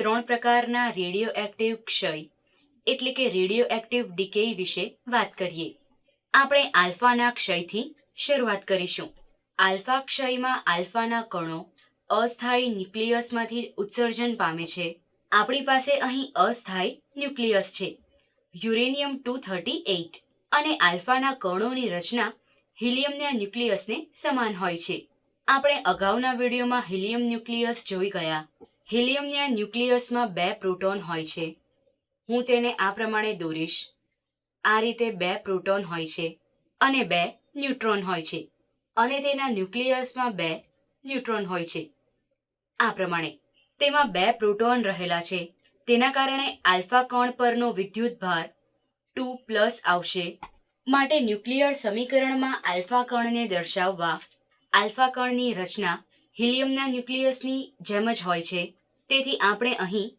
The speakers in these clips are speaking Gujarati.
ત્રણ પ્રકારના રેડિયો એક્ટિવ ક્ષય, એટલે કે રેડિયો એક્ટિવ ડીકે વિશે વાત કરીએ. આપણે આલ્ફાના ક્ષયથી શરૂઆત કરીશું. આલ્ફા ક્ષયમાં આલ્ફાના કણો અસ્થાયી ન્યુક્લિયસમાંથી ઉત્સર્જન પામે છે. આપણી પાસે અહીં અસ્થાયી ન્યુક્લિયસ છે. યુરેનિયમ ટુ થર્ટી એઇટ અને આલ્ફાના કણોની રચના હિલિયમના ન્યુક્લિયસને સમાન હોય છે. આપણે અગાઉના વિડીયોમાં હિલિયમ ન્યુક્લિયસ જોઈ ગયા. હિલિયમના ન્યુક્લિયસમાં બે પ્રોટોન હોય છે. હું તેને આ પ્રમાણે દોરીશ. આ રીતે બે પ્રોટોન હોય છે અને બે ન્યુટ્રોન હોય છે અને તેના ન્યુક્લિયસમાં બે ન્યુટ્રોન હોય છે. આ પ્રમાણે તેમાં બે પ્રોટોન રહેલા છે. તેના કારણે આલ્ફા કણ પરનો વિદ્યુત ભાર ટુ પ્લસ આવશે. માટે ન્યુક્લિયર સમીકરણમાં આલ્ફા કણને દર્શાવવા આલ્ફા કણની રચના હિલિયમના ન્યુક્લિયસની જેમ જ હોય છે. તેથી આપણે અહીં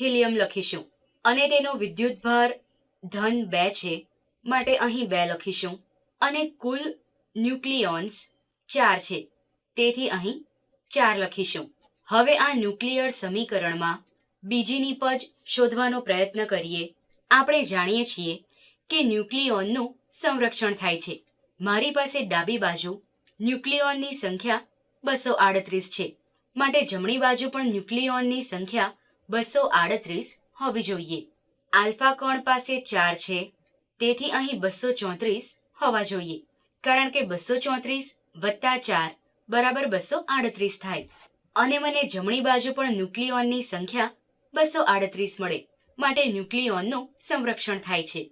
હિલિયમ લખીશું. અને તેનો વિદ્યુતભાર ધન બે છે, માટે અહીં બે લખીશું. અને કુલ ન્યુક્લિયોન્સ ચાર છે, તેથી અહીં ચાર લખીશું. હવે આ ન્યુક્લિયર સમીકરણમાં બીજી નીપજ શોધવાનો પ્રયત્ન કરીએ. આપણે જાણીએ છીએ કે ન્યુક્લિયોનનું સંરક્ષણ થાય છે. મારી પાસે ડાબી બાજુ ન્યુક્લિયોનની સંખ્યા બસો આડત્રીસ છે. માટે જમણી બાજુ પણ ન્યુક્લિયોનની સંખ્યા બસો આડત્રીસ હોવી જોઈએ. આલ્ફા કણ પાસે ચાર છે? તેથી અહીં બસો ચોત્રીસ હોવા જોઈએ. કારણ કે બસો ચોત્રીસ વત્તા ચાર બરાબર બસો આડત્રીસ થાય. અને મને જમણી બાજુ પણ ન્યુક્લિયોનની સંખ્યા બસો આડત્રીસ મળે, માટે ન્યુક્લિયોનનું સંરક્ષણ થાય છે.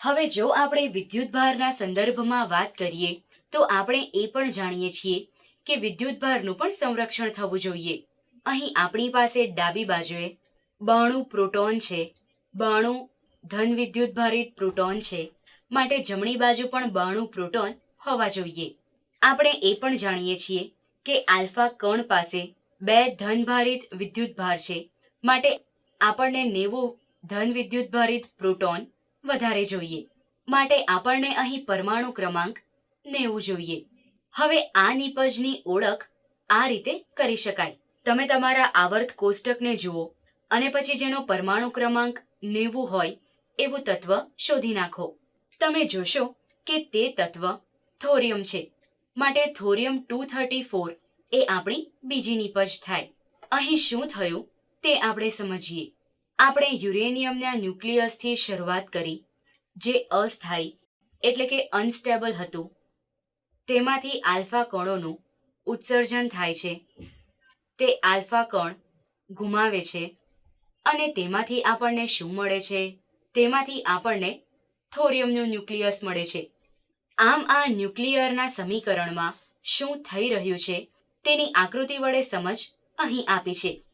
હવે જો આપણે વિદ્યુતભારના સંદર્ભમાં વાત કરીએ, તો આપણે એ પણ જાણીએ છીએ કે વિદ્યુતભારનું પણ સંરક્ષણ થવું જોઈએ. અહીં આપણી પાસે ડાબી બાજુએ બાણું પ્રોટોન છે. બાણું ધન વિદ્યુતભારિત પ્રોટોન છે. માટે જમણી બાજુ પણ બાણું પ્રોટોન હોવા જોઈએ. આપણે એ પણ જાણીએ છીએ કે આલ્ફા કણ પાસે બે ધનભારિત વિદ્યુતભાર છે. માટે આપણને નેવું ધન વિદ્યુતભારિત પ્રોટોન વધારે જોઈએ. માટે આપણને અહીં પરમાણુ ક્રમાંક નેવું જોઈએ. હવે આ નીપજની ઓળખ આ રીતે કરી શકાય. તમે તમારા આવર્ત કોષ્ટકને જુઓ અને પછી જેનો પરમાણુ ક્રમાંક નેવું હોય એવું તત્વ શોધી નાખો. તમે જોશો કે તે તત્વ થોરિયમ છે. માટે થોરિયમ ટુ થર્ટી ફોર એ આપણી બીજી નીપજ થાય. અહીં શું થયું તે આપણે સમજીએ. આપણે યુરેનિયમના ન્યુક્લિયસથી શરૂઆત કરી જે અસ્થાયી એટલે કે અનસ્ટેબલ હતું. તેમાંથી આલ્ફા કણોનું ઉત્સર્જન થાય છે. તે આલ્ફા કણ ગુમાવે છે અને તેમાંથી આપણને શું મળે છે? તેમાંથી આપણને થોરિયમનું ન્યુક્લિયસ મળે છે. આમ આ ન્યુક્લિયરના સમીકરણમાં શું થઈ રહ્યું છે તેની આકૃતિ વડે સમજ અહીં આપી છે.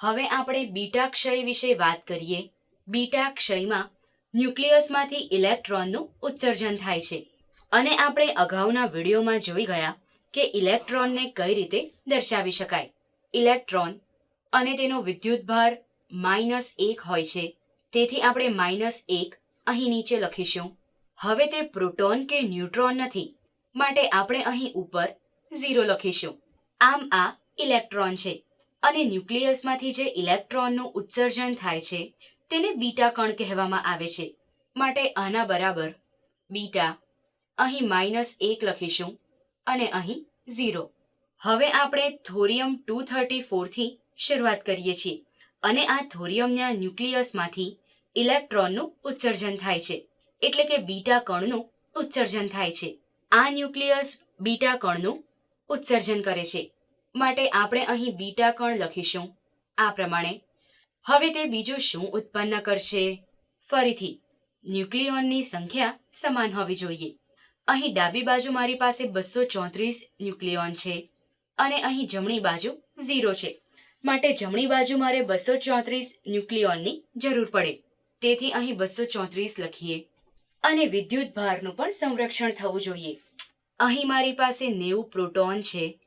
હવે આપણે બીટા ક્ષય વિશે વાત કરીએ. બીટા ક્ષયમાં ન્યુક્લિયસમાંથી ઇલેક્ટ્રોનનું ઉત્સર્જન થાય છે. અને આપણે અગાઉના વિડીયોમાં જોઈ ગયા કે ઇલેક્ટ્રોનને કઈ રીતે દર્શાવી શકાય. ઇલેક્ટ્રોન અને તેનો વિદ્યુતભાર માઇનસ એક હોય છે. તેથી આપણે માઇનસ એક અહીં નીચે લખીશું. હવે તે પ્રોટોન કે ન્યુટ્રોન નથી, માટે આપણે અહીં ઉપર ઝીરો લખીશું. આમ આ ઇલેક્ટ્રોન છે. અને ન્યુક્લિયસમાંથી જે ઇલેક્ટ્રોનનું ઉત્સર્જન થાય છે, તેને બીટા કણ કહેવામાં આવે છે. માટે આના બરાબર બીટા અહીં માઇનસ એક લખીશું અને અહીં ઝીરો. હવે આપણે થોરિયમ ટુ થર્ટી ફોરથી શરૂઆત કરીએ છીએ અને આ થોરિયમના ન્યુક્લિયસમાંથી ઇલેક્ટ્રોનનું ઉત્સર્જન થાય છે. એટલે કે બીટા કણનું ઉત્સર્જન થાય છે. આ ન્યુક્લિયસ બીટા કણનું ઉત્સર્જન કરે છે. માટે આપણે અહીં બીટા કણ લખીશું આ પ્રમાણે. હવે તે બીજું શું ઉત્પન્ન કરશે? ફરીથી ન્યુક્લિયોનની સંખ્યા સમાન હોવી જોઈએ. અહીં ડાબી બાજુ મારી પાસે બસો ચોત્રીસ ન્યુક્લિયોન છે અને અહીં જમણી બાજુ ઝીરો છે. માટે જમણી બાજુ મારે બસો ચોત્રીસ ન્યુક્લિયોનની જરૂર પડે. તેથી અહીં બસો ચોત્રીસ લખીએ. અને વિદ્યુત ભારનું પણ સંરક્ષણ થવું જોઈએ. અહીં મારી પાસે નેવું પ્રોટોન છે.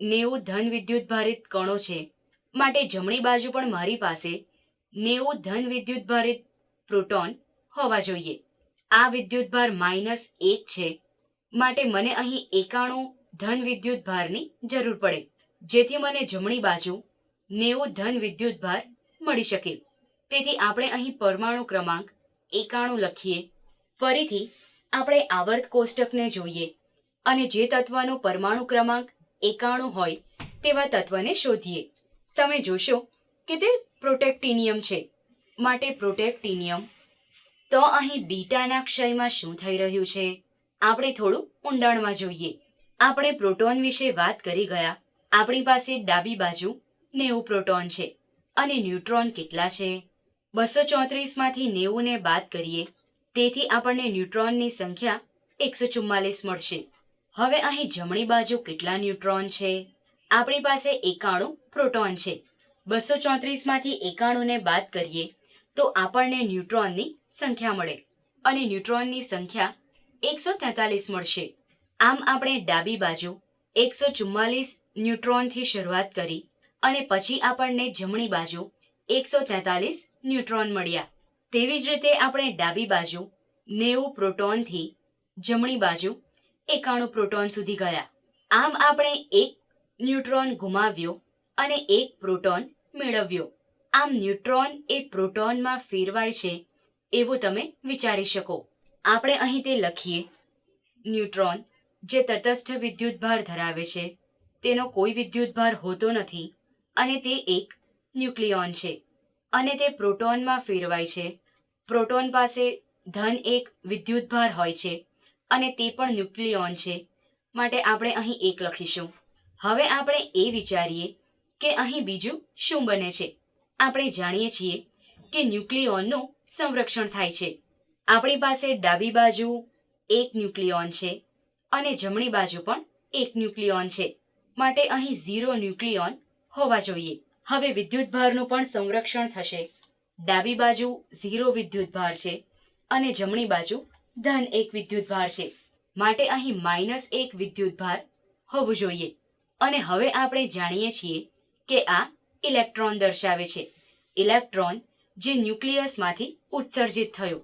નેવું ધન વિદ્યુત ભારિત કણો છે. માટે જમણી બાજુ પણ મારી પાસે નેવું ધન વિદ્યુત ભારિત પ્રોટોન હોવા જોઈએ. આ વિદ્યુતભાર માઇનસ એક છે. માટે મને અહીં એકાણું ધન વિદ્યુત ભારની જરૂર પડે. જેથી મને જમણી બાજુ નેવું ધન વિદ્યુત ભાર મળી શકે. તેથી આપણે અહીં પરમાણુ ક્રમાંક એકાણું લખીએ. ફરીથી આપણે આવર્ત કોષ્ટકને જોઈએ. અને જે તત્વનો પરમાણુ ક્રમાંક એકાણું હોય તેવા તત્વને શોધીએ. તમે જોશો કે તે પ્રોટેક્ટિનિયમ છે. માટે પ્રોટેક્ટિનિયમ તો અહીં બીટાના ક્ષયમાં શું થઈ રહ્યું છે? આપણે થોડું ઊંડાણમાં જોઈએ. આપણે પ્રોટોન વિશે વાત કરી ગયા. આપણી પાસે ડાબી બાજુ નેવું પ્રોટોન છે. અને ન્યુટ્રોન કેટલા છે? બસો ચોત્રીસમાંથી નેવુંને બાદ કરીએ. તેથી આપણને ન્યુટ્રોનની સંખ્યા એકસો ચુમ્માલીસ મળશે. હવે અહીં જમણી બાજુ કેટલા ન્યુટ્રોન છે? આપણી પાસે એકાણું પ્રોટોન છે. બસો ચોત્રીસમાંથી એકાણુંને બાદ કરીએ. તો આપણને ન્યુટ્રોનની સંખ્યા મળે અને ન્યુટ્રોનની સંખ્યા એકસો તેતાલીસ મળશે. આમ આપણે ડાબી બાજુ એકસો ચુમ્માલીસ ન્યુટ્રોનથી શરૂઆત કરી અને પછી આપણને જમણી બાજુ એકસો તેતાલીસ ન્યુટ્રોન મળ્યા. તેવી જ રીતે આપણે ડાબી બાજુ નેવું પ્રોટોનથી જમણી બાજુ એકાણું પ્રોટોન સુધી ગયા. આમ આપણે એક ન્યુટ્રોન ગુમાવ્યો અને એક પ્રોટોન મેળવ્યો. આમ ન્યુટ્રોન એ પ્રોટોનમાં ફેરવાય છે, એવું તમે વિચારી શકો. આપણે અહીં તે લખીએ. ન્યુટ્રોન, જે તટસ્થ વિદ્યુતભાર ધરાવે છે, તેનો કોઈ વિદ્યુતભાર હોતો નથી, અને તે એક ન્યુક્લિયોન છે, અને તે પ્રોટોનમાં ફેરવાય છે. પ્રોટોન પાસે ધન એક વિદ્યુતભાર હોય છે, અને તે પણ ન્યુક્લિયોન છે, માટે આપણે અહીં એક લખીશું. હવે આપણે એ વિચારીએ કે અહીં બીજું શું બને છે. આપણે જાણીએ છીએ કે ન્યુક્લિયોનનું સંરક્ષણ થાય છે. આપણી પાસે ડાબી બાજુ એક ન્યુક્લિયોન છે અને જમણી બાજુ પણ એક ન્યુક્લિયોન છે. માટે અહીં ઝીરો ન્યુક્લિયોન હોવા જોઈએ. હવે વિદ્યુતભારનું પણ સંરક્ષણ થશે. ડાબી બાજુ ઝીરો વિદ્યુતભાર છે અને જમણી બાજુ ધન એક વિદ્યુતભાર છે. માટે અહીં માઇનસ એક વિદ્યુતભાર હોવું જોઈએ. અને હવે આપણે જાણીએ છીએ કે આ ઇલેક્ટ્રોન દર્શાવે છે. ઇલેક્ટ્રોન જે ન્યુક્લિયસમાંથી ઉત્સર્જિત થયો.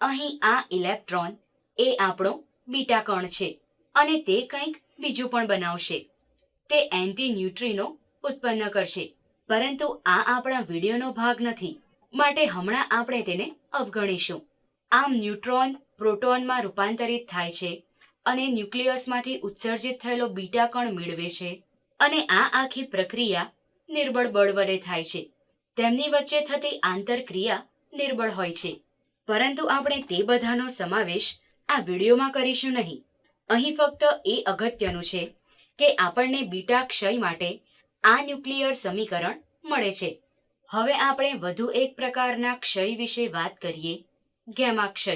અહીં આ ઇલેક્ટ્રોન એ આપણો બીટા કણ છે અને તે કંઈક બીજું પણ બનાવશે. તે એન્ટી ન્યુટ્રીનો ઉત્પન્ન કરશે. પરંતુ આ આપણા વિડીયોનો ભાગ નથી. માટે હમણાં આપણે તેને અવગણીશું. આમ ન્યુટ્રોન પ્રોટોનમાં રૂપાંતરિત થાય છે અને ન્યુક્લિયસમાંથી ઉત્સર્જિત થયેલો બીટા કણ મેળવે છે અને આ આખી પ્રક્રિયા નિર્બળ બળ વડે થાય છે. તેમની વચ્ચે થતી આંતરક્રિયા નિર્બળ હોય છે. પરંતુ આપણે તે બધાનો સમાવેશ આ વિડીયોમાં કરીશું નહીં. અહીં ફક્ત એ અગત્યનું છે કે આપણને બીટા ક્ષય માટે આ ન્યુક્લિયર સમીકરણ મળે છે. હવે આપણે વધુ એક પ્રકારના ક્ષય વિશે વાત કરીએ, ગેમા ક્ષય.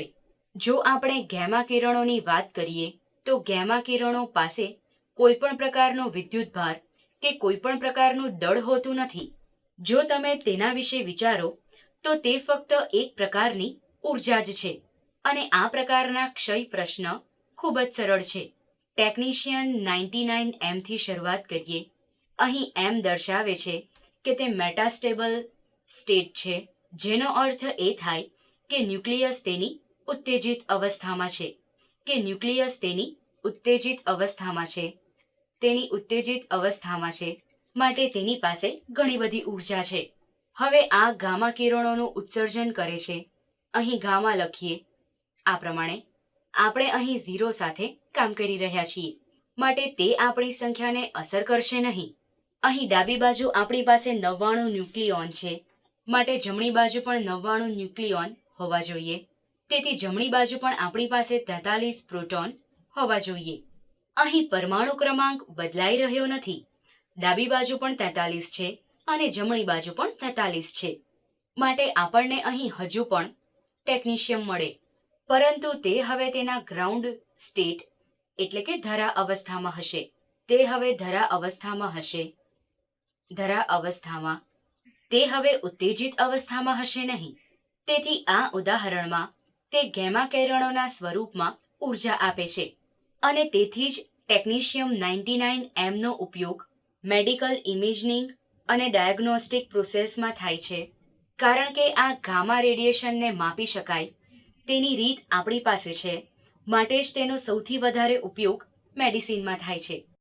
જો આપણે ગેમા કિરણોની વાત કરીએ, તો ગેમા કિરણો પાસે કોઈપણ પ્રકારનો પ્રકારનો વિદ્યુતભાર કે કોઈ પણ પ્રકારનું દળ હોતું નથી. જો તમે તેના વિશે વિચારો, તો તે ફક્ત એક પ્રકારની ઊર્જા જ છે અને આ પ્રકારના ક્ષય પ્રશ્ન ખૂબ જ સરળ છે. ટેકનિશિયન નાઇન્ટી નાઇન એમથી શરૂઆત કરીએ. અહીં એમ દર્શાવે છે કે તે મેટાસ્ટેબલ સ્ટેટ છે, જેનો અર્થ એ થાય કે ન્યુક્લિયસ તેની ઉત્તેજિત અવસ્થામાં છે. કે ન્યુક્લિયસ તેની ઉત્તેજિત અવસ્થામાં છે. તેની ઉત્તેજિત અવસ્થામાં છે, માટે તેની પાસે ઘણી બધી ઊર્જા છે. હવે આ ગામા કિરણોનું ઉત્સર્જન કરે છે. અહીં ગામા લખીએ. આ પ્રમાણે, આપણે અહીં ઝીરો સાથે કામ કરી રહ્યા છીએ, માટે તે આપણી સંખ્યાને અસર કરશે નહીં. અહીં ડાબી બાજુ આપણી પાસે નવ્વાણું ન્યુક્લિયોન છે, માટે જમણી બાજુ પણ નવ્વાણું ન્યુક્લિયોન હોવા જોઈએ. તેથી જમણી બાજુ પણ આપણી પાસે તેતાલીસ પ્રોટોન હોવા જોઈએ. અહીં પરમાણુ ક્રમાંક બદલાઈ રહ્યો નથી. ડાબી બાજુ પણ તેતાલીસ છે અને જમણી બાજુ પણ તેતાલીસ છે. માટે આપણને અહીં હજુ પણ ટેકનિશિયમ મળે. પરંતુ તે હવે તેના ગ્રાઉન્ડ સ્ટેટ એટલે કે ધરા અવસ્થામાં હશે. તે હવે ધરા અવસ્થામાં હશે. ધરા અવસ્થામાં. તે હવે ઉત્તેજિત અવસ્થામાં હશે નહીં. તેથી આ ઉદાહરણમાં તે ગેમા કેરણોના સ્વરૂપમાં ઊર્જા આપે છે. અને તેથી જ ટેકનિશિયમ નાઇન્ટી નાઇન એમનો ઉપયોગ મેડિકલ ઇમેજનિંગ અને ડાયગ્નોસ્ટિક પ્રોસેસમાં થાય છે. કારણ કે આ ગામા રેડિયેશનને માપી શકાય. તેની રીત આપણી પાસે છે. માટે જ તેનો સૌથી વધારે ઉપયોગ મેડિસિનમાં થાય છે.